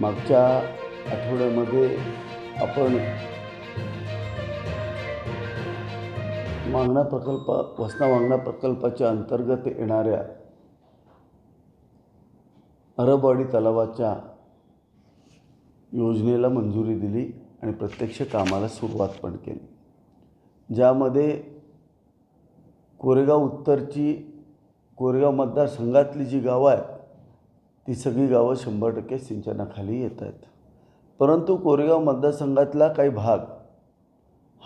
मागच्या आठवड्यामध्ये आपण वांगणा प्रकल्प वसना वांगणा प्रकल्पाच्या अंतर्गत येणाऱ्या अरबवाडी तलावाच्या योजनेला मंजुरी दिली आणि प्रत्यक्ष कामाला सुरुवात पण केली. ज्यामध्ये कोरेगाव उत्तरची कोरेगाव मतदारसंघातली जी गावं आहेत ही सगळी गावं शंभर टक्के सिंचनाखाली येत आहेत. परंतु कोरेगाव मतदारसंघातला काही भाग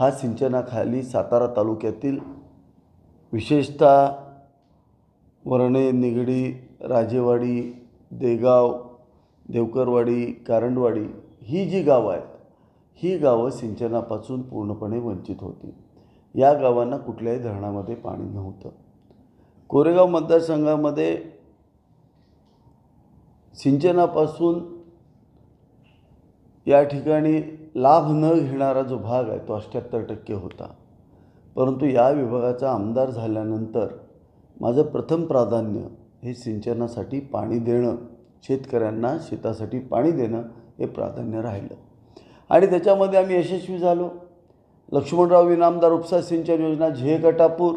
हा सिंचनाखाली सातारा तालुक्यातील विशेषतः वरणे निगडी राजेवाडी देगाव देवकरवाडी कारंडवाडी ही जी गावं आहेत ही गावं सिंचनापासून पूर्णपणे वंचित होती. या गावांना कुठल्याही धरणामध्ये पाणी नव्हतं. कोरेगाव मतदारसंघामध्ये सिंचनापासून या ठिकाणी लाभ न घेणारा जो भाग आहे तो अठ्ठ्याहत्तर टक्के होता. परंतु या विभागाचा आमदार झाल्यानंतर माझं प्रथम प्राधान्य हे सिंचनासाठी पाणी देणं शेतकऱ्यांना शेतासाठी पाणी देणं हे प्राधान्य राहिलं. आणि त्याच्यामध्ये आम्ही यशस्वी झालो. लक्ष्मणराव इनामदार उपसा सिंचन योजना झे गटापूर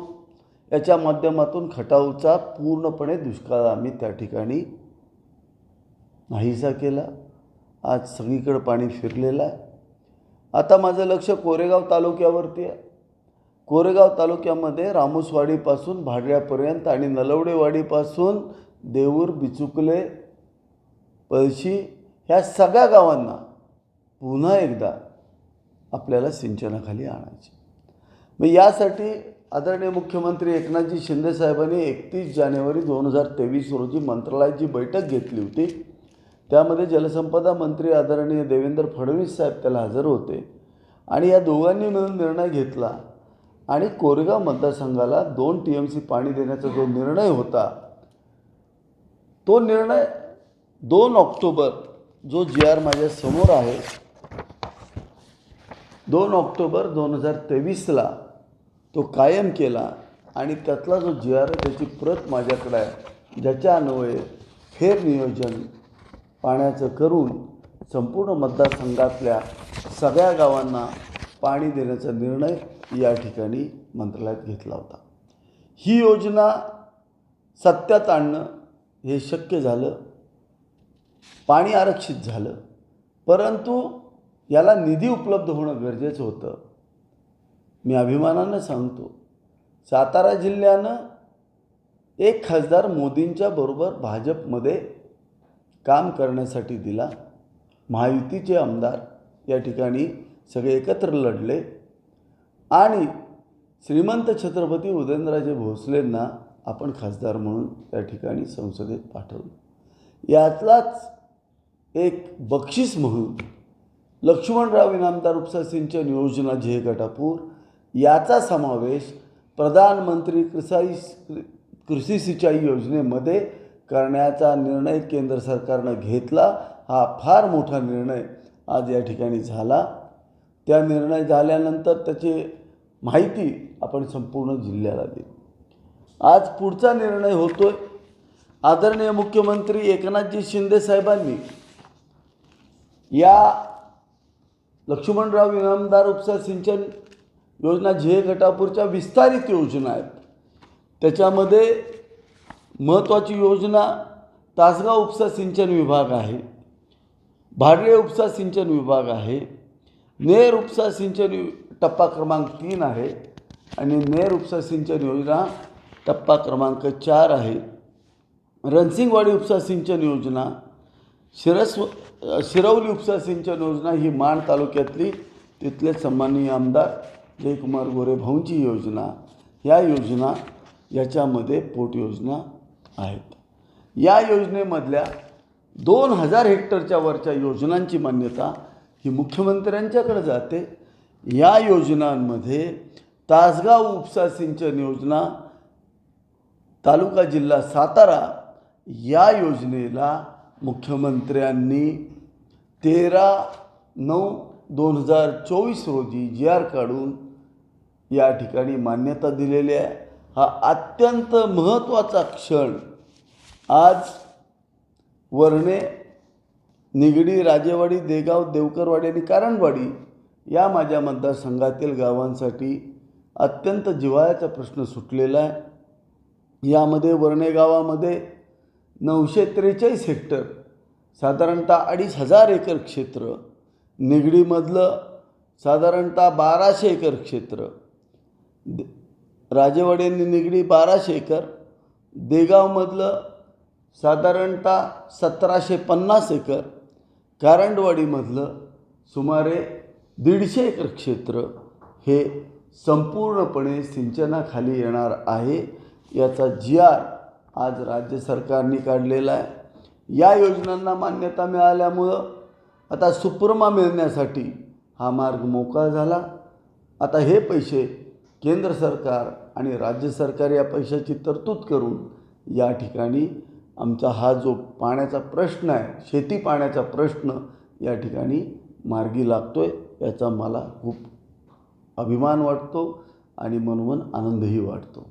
याच्या माध्यमातून खटावचा पूर्णपणे दुष्काळ आम्ही त्या ठिकाणी नाहीसा केला. आज सगळीकडं पाणी फिरलेलं आहे. आता माझं लक्ष कोरेगाव तालुक्यावरती आहे. कोरेगाव तालुक्यामध्ये रामोसवाडीपासून भाडऱ्यापर्यंत आणि नलवडेवाडीपासून देऊर बिचुकले पळशी ह्या सगळ्या गावांना पुन्हा एकदा आपल्याला सिंचनाखाली आणायचे. मग यासाठी आदरणीय मुख्यमंत्री एकनाथजी शिंदेसाहेबांनी एकतीस जानेवारी दोन हजार तेवीस रोजी मंत्रालयाची बैठक घेतली होती. त्यामध्ये जलसंपदा मंत्री आदरणीय देवेंद्र फडणवीस साहेब त्याला हजर होते. आणि या दोघांनी मिळून निर्णय घेतला. आणि कोरेगाव मतदारसंघाला दोन टी एम सी पाणी देण्याचा जो निर्णय होता तो निर्णय दोन ऑक्टोबर जो जी आर माझ्यासमोर आहे दोन ऑक्टोबर दोन हजार तेवीसला तो कायम केला. आणि त्यातला जो जी आर आहे त्याची प्रत माझ्याकडे आहे. ज्याच्या अन्वये फेरनियोजन पाण्याचं करून संपूर्ण मतदारसंघातल्या सगळ्या गावांना पाणी देण्याचा निर्णय या ठिकाणी मंत्रालयात घेतला होता. ही योजना सत्यात आणणं हे शक्य झालं. पाणी आरक्षित झालं. परंतु याला निधी उपलब्ध होणं गरजेचं होतं. मी अभिमानानं सांगतो सातारा जिल्ह्यानं एक खासदार मोदींच्या बरोबर भाजपमध्ये काम करण्यासाठी दिला. महायुतीचे आमदार या ठिकाणी सगळे एकत्र लढले. आणि श्रीमंत छत्रपती उदयनराजे भोसलेंना आपण खासदार म्हणून त्या ठिकाणी संसदेत पाठवलं. यातलाच एक बक्षीस म्हणून लक्ष्मणराव इनामदार उपसा सिंचन योजना झे गटापूर याचा समावेश प्रधानमंत्री कृषाई कृषी सिंचाई योजनेमध्ये करण्याचा निर्णय केंद्र सरकारनं घेतला. हा फार मोठा निर्णय आज या ठिकाणी झाला. त्या निर्णय झाल्यानंतर त्याची माहिती आपण संपूर्ण जिल्ह्याला देऊ. आज पुढचा निर्णय होतोय. आदरणीय मुख्यमंत्री एकनाथजी शिंदे साहेबांनी या लक्ष्मणराव इनामदार उपसा सिंचन योजना झे गटापूरच्या विस्तारित योजना आहेत. त्याच्यामध्ये महत्त्वाची योजना तासगाव उपसा सिंचन विभाग आहे भाडळे उपसा सिंचन विभाग आहे नेर उपसा सिंचन टप्पा क्रमांक तीन आहे आणि नेर उपसा सिंचन योजना टप्पा क्रमांक चार आहे. रणसिंगवाडी उपसा सिंचन योजना शिरस्व शिरवली उपसा सिंचन योजना ही माण तालुक्यातली तिथले सन्माननीय आमदार जयकुमार गोरे भाऊंची योजना या योजना याच्यामध्ये पोटयोजना आहेत. या योजनेमधल्या दोन हजार हेक्टरच्या वरच्या योजनांची मान्यता ही मुख्यमंत्र्यांच्याकडे जाते. या योजनांमध्ये तासगाव उपसा सिंचन योजना तालुका जिल्हा सातारा या योजनेला मुख्यमंत्र्यांनी तेरा नऊ दोन हजार चोवीस रोजी जी आर काढून या ठिकाणी मान्यता दिलेली आहे. हा अत्यंत महत्त्वाचा क्षण. आज वर्णे निगडी राजेवाडी देगाव देवकरवाडी आणि कारणवाडी या माझ्या मतदारसंघातील गावांसाठी अत्यंत जिव्हाळ्याचा प्रश्न सुटलेला आहे. यामध्ये वर्णे गावामध्ये नऊशे त्रेचाळीस हेक्टर साधारणतः अडीच हजार एकर क्षेत्र निगडीमधलं साधारणतः बाराशे एकर क्षेत्र राजेवाड्यांनी निगडी बाराशे एकर देगावमधलं साधारणतः सतराशे पन्नास एकर कारंडवाडीमधलं सुमारे दीडशे एकर क्षेत्र हे संपूर्णपणे सिंचनाखाली येणार आहे. याचा जी आर आज राज्य सरकारने काढलेला आहे. या योजनांना मान्यता मिळाल्यामुळं आता सुप्रमा मिळण्यासाठी हा मार्ग मोकळा झाला. आता हे पैसे केंद्र सरकार आणि राज्य सरकार या पैशाची तरतूद करून या ठिकाणी आमचा हा जो पाण्याचा प्रश्न आहे शेती पाण्याचा प्रश्न या ठिकाणी मार्गी लागतो आहे याचा मला खूप अभिमान वाटतो आणि मनोमन आनंदही वाटतो.